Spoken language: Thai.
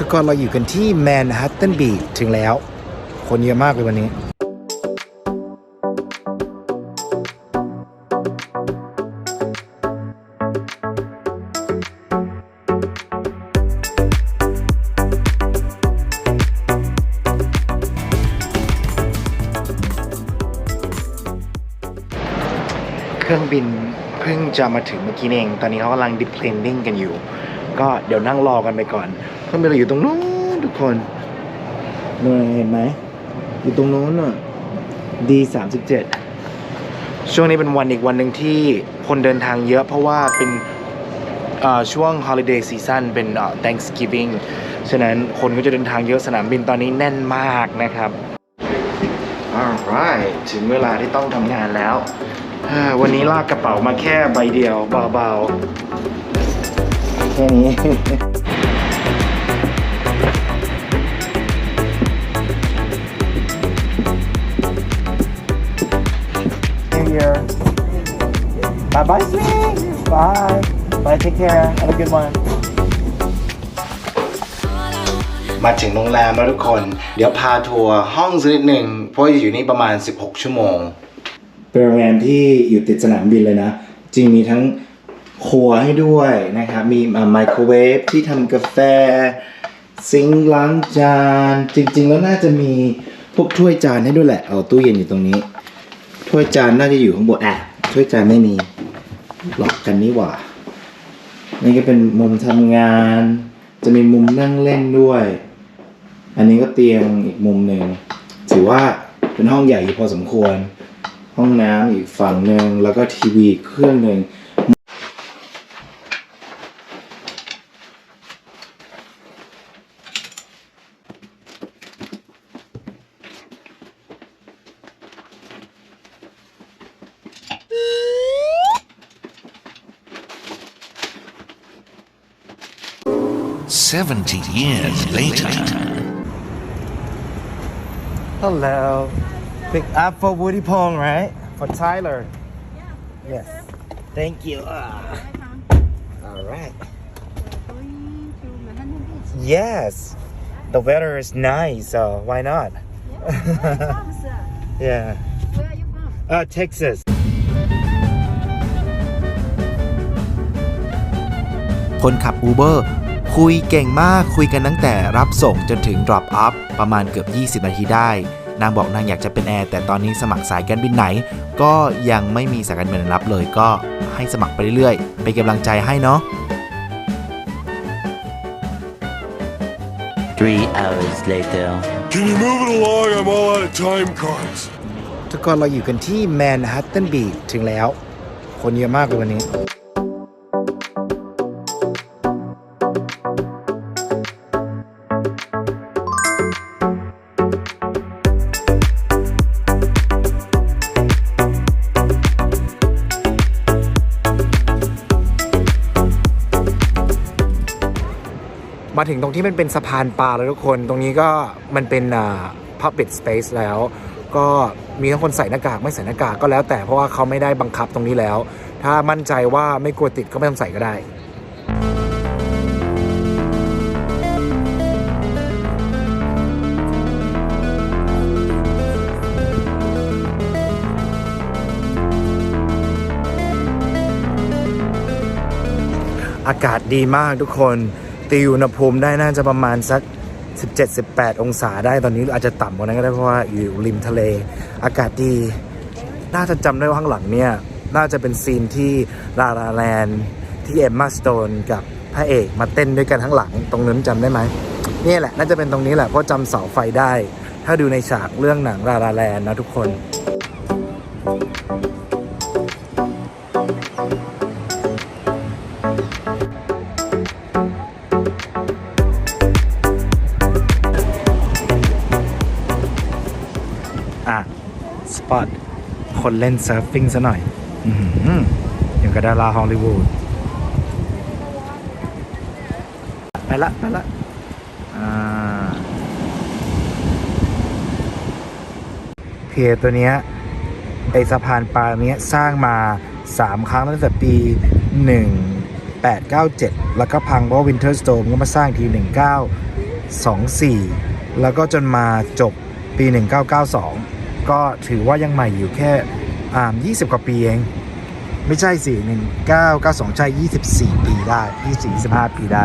ทุกคนเราอยู่กันที่แมนฮัตตันบีชถึงแล้ว คนเยอะมากเลยวันนี้เครื่องบินเพิ่งจะมาถึงเมื่อกี้เอง ตอนนี้เขากำลังดิ p l a n นิ่งกันอยู่ ก็เดี๋ยวนั่งรอกันไปก่อน เครื่องบินเราอยู่ตรงนู้นทุกคนนู่นเห็นไหม อยู่ตรงนู้นอะ D สามสิบเจ็ดช่วงนี้เป็นวันอีกวันหนึ่งที่คนเดินทางเยอะเพราะว่าเป็นช่วง holiday season เป็นอ่อ Thanksgiving ฉะนั้นคนก็จะเดินทางเยอะสนามบินตอนนี้แน่นมากนะครับ alright ถึงเวลาที่ต้องทำงานแล้ว วันนี้ลากกระเป๋ามาแค่ใบเดียวเบาๆ แค่นี้ Bye bye sweetie Bye Bye take care Have a good one มาถึงโรงแรมแล้วทุกคน เดี๋ยวพาทัวร์ห้องสักนิดหนึ่งเพราะจะอยู่นี่ประมาณ 16 ชั่วโมง เป็นโรงแรมที่อยู่ติดสนามบินเลยนะ จริงมีทั้งครัวให้ด้วยนะครับ มีไมโครเวฟที่ทำกาแฟ ซิงค์ล้างจาน จริง ๆ แล้วน่าจะมีพวกถ้วยจานให้ด้วยแหละ เอาตู้เย็นอยู่ตรงนี้ ถ้วยจานน่าจะอยู่ข้างบนอะถ้วยจานไม่มี หลอกกันนี่หว่า นี่ก็เป็นมุมทำงาน จะมีมุมนั่งเล่นด้วย อันนี้ก็เตียงอีกมุมหนึ่ง ถือว่าเป็นห้องใหญ่พอสมควร ห้องน้ำอีกฝั่งหนึ่งแล้วก็ทีวีเครื่องหนึ่ง 70 years later. Hello. Pick up for Woody Pong, right? For Tyler. Yes. Thank you. Ah. All right. going to Manhattan Beach. Yes. The weather is nice, so why not? Where are you from, sir? Yeah. Where are you from? Uh, Texas. คนขับ Uber คุยเก่งมากคุยกันตั้งแต่รับส่งจนถึง drop off ประมาณเกือบ 20 นาทีได้ นางบอกนางอยากจะเป็นแอร์แต่ตอนนี้สมัครสายการบินไหน ก็ยังไม่มีสายการบินรับเลยก็ให้สมัครไปเรื่อยๆเป็นกำลังใจให้เนาะ Three hours later. Can you move it along? I'm all out of time cards. ทุกคนเราอยู่กันที่แมนฮัตตันบีชถึงแล้ว คนเยอะมากเลยวันนี้ มาถึงตรงที่มันเป็นสะพานปลาแล้วทุกคน ตรงนี้ก็มันเป็นอ่า public space แล้ว ก็มีทั้งคนใส่หน้ากากไม่ใส่หน้ากากก็แล้ว แต่เพราะว่าเขาไม่ได้บังคับตรงนี้แล้ว ถ้ามั่นใจว่าไม่กลัวติดก็ไม่ต้องใส่ก็ได้อากาศดีมากทุกคน ตีอุณหภูมิได้น่าจะประมาณสัก 17-18 องศาได้ตอนนี้อาจจะต่ำกว่านั้นก็ได้เพราะว่าอยู่ริมทะเล อากาศดี น่าจะจำได้ว่าข้างหลังเนี่ย น่าจะเป็นซีนที่ลาลาแลนที่เอ็มมาสโตนกับพระเอกมาเต้นด้วยกันข้างหลัง ตรงนั้นจำได้ไหมนี่แหละ น่าจะเป็นตรงนี้แหละเพราะจำเสาไฟได้ ถ้าดูในฉากเรื่องหนังลาลาแลนนะทุกคนอะ อตคนเล่นเซิร์ฟฟิ้งซะหน่อย อือหือย่างกับดาราฮอลลีวูด ไปละ ไปละ อ่าเพียตัวเนี้ยไอสะพานปลาเนี้ยสร้างมา 3 ครั้งตั้งแต่ปี 1897 แล้วก็พังเพราะ Winter Storm ก็มาสร้างที 1924 แล้วก็จนมาจบปี 1992 ก็ถือว่ายังใหม่อยู่แค่อ่า20 กว่าปีเอง ไม่ใช่สิ1992 ใช่ 24 ปีได้ 24 25 ปีได้